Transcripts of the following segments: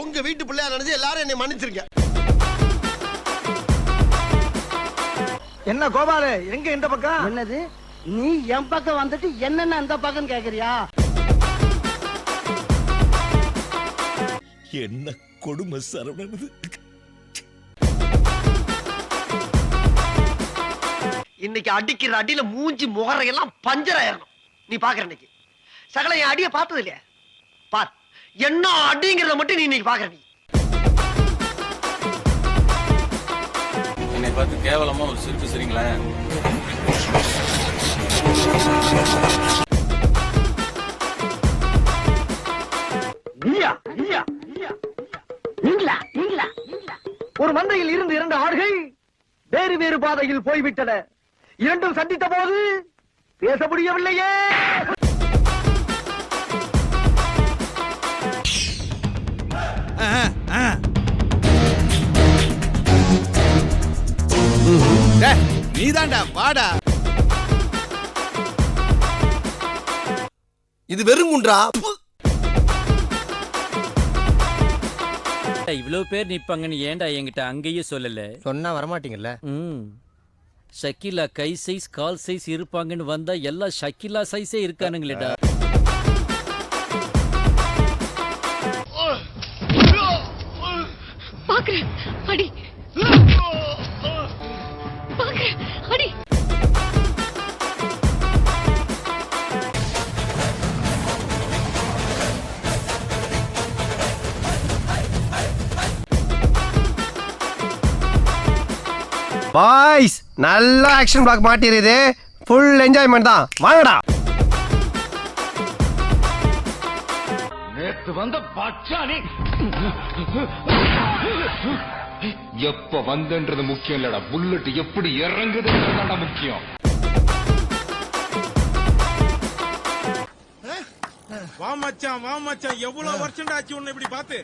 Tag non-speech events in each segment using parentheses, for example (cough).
உங்க வீட்டு பிள்ளையா நினைச்சு எல்லாரும் என்னை மன்னிச்சிருங்க. என்ன கோபாலு எங்க இந்த பக்கம்? என்னது? நீ என் பக்கம் வந்துட்டு என்னென்ன அந்த பக்கம் கேக்குறியா? என்ன கொடுமை சரவணன் இன்னைக்கு அடிக்கிற அடியில மூஞ்சி முகரையெல்லாம் பஞ்சர் ஆயிரணும். நீ பாக்குற இன்னைக்கு. சகல என் அடிய பார்த்தது இல்லையா? என்ன அடிங்கிறத மட்டும் நீ இன்னைக்கு பாக்குற நீ என்னை பார்த்து கேவலமா ஒரு சிரிப்பு சரிங்களேன் நீயா நீயா நீங்களா நீங்களா. ஒரு மந்தையில் இருந்து இரண்டு ஆடுகள் வேறு வேறு பாதையில் போய்விட்டன. இரண்டும் சந்தித்த போது பேச முடியவில்லையே. நீதான்டா வாடா. இது வெறுங்குன்றா இவ்வளவு பேர் நிப்பாங்கன்னு ஏன்டா என்கிட்ட அங்கேயும் சொல்லல? சொன்னா வரமாட்டீங்கல்ல? ம். ஷக்கிலா கை சைஸ் கால் சைஸ் இருப்பாங்கன்னு வந்தா எல்லாம் ஷக்கிலா சைஸே இருக்கானுங்களேடா. பாய்ஸ் நல்ல ஆக்ஷன் பிளாக் மாட்டிருது ஃபுல் என்ஜாய்மெண்ட் தான். வாங்கடா. நேத்து வந்த பச்சானி எப்ப வந்தன்றது முக்கியம் இல்லடா. புல்லட் எப்படி இறங்குதுன்றதுதான்டா முக்கியம். வா மச்சான் வா மச்சான். எவ்வளவு வருஷம் ஆச்சு உன்னை இப்படி பார்த்து?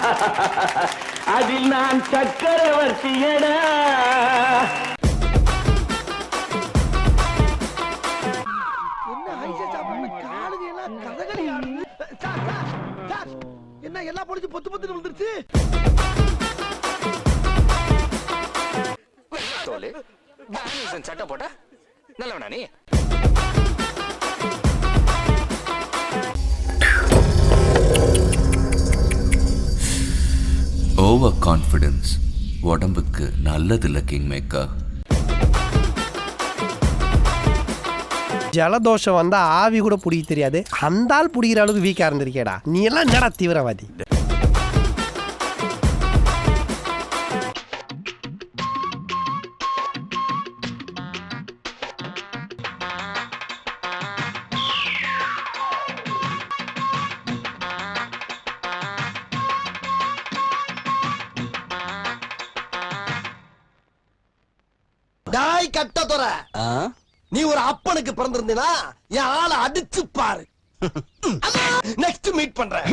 (laughs) அதில் நான் சக்கரவர்த்தியடா என்ன எல்லாம் பொடிச்சு பொத்து பொத்துன்னு வந்துருச்சு சட்டை போட்ட? நல்லவனா நீ? ஓவர் கான்ஃபிடென்ஸ் உடம்புக்கு நல்லதில்ல கிங் மேக்கா ஜலதோஷம் வந்தால் ஆவி கூட பிடிக்க தெரியாது. அந்த ஆள் பிடிக்கிற அளவுக்கு வீக்காக இருந்திருக்கேடா. நீ எல்லாம் என்னடா தீவிரவாதி? டாய் கட்ட துற நீ ஒரு அப்பனுக்கு பிறந்திருந்தீனா என் ஆளை அடிச்சு பாரு. (laughs) நெக்ஸ்ட் மீட் பண்றேன்.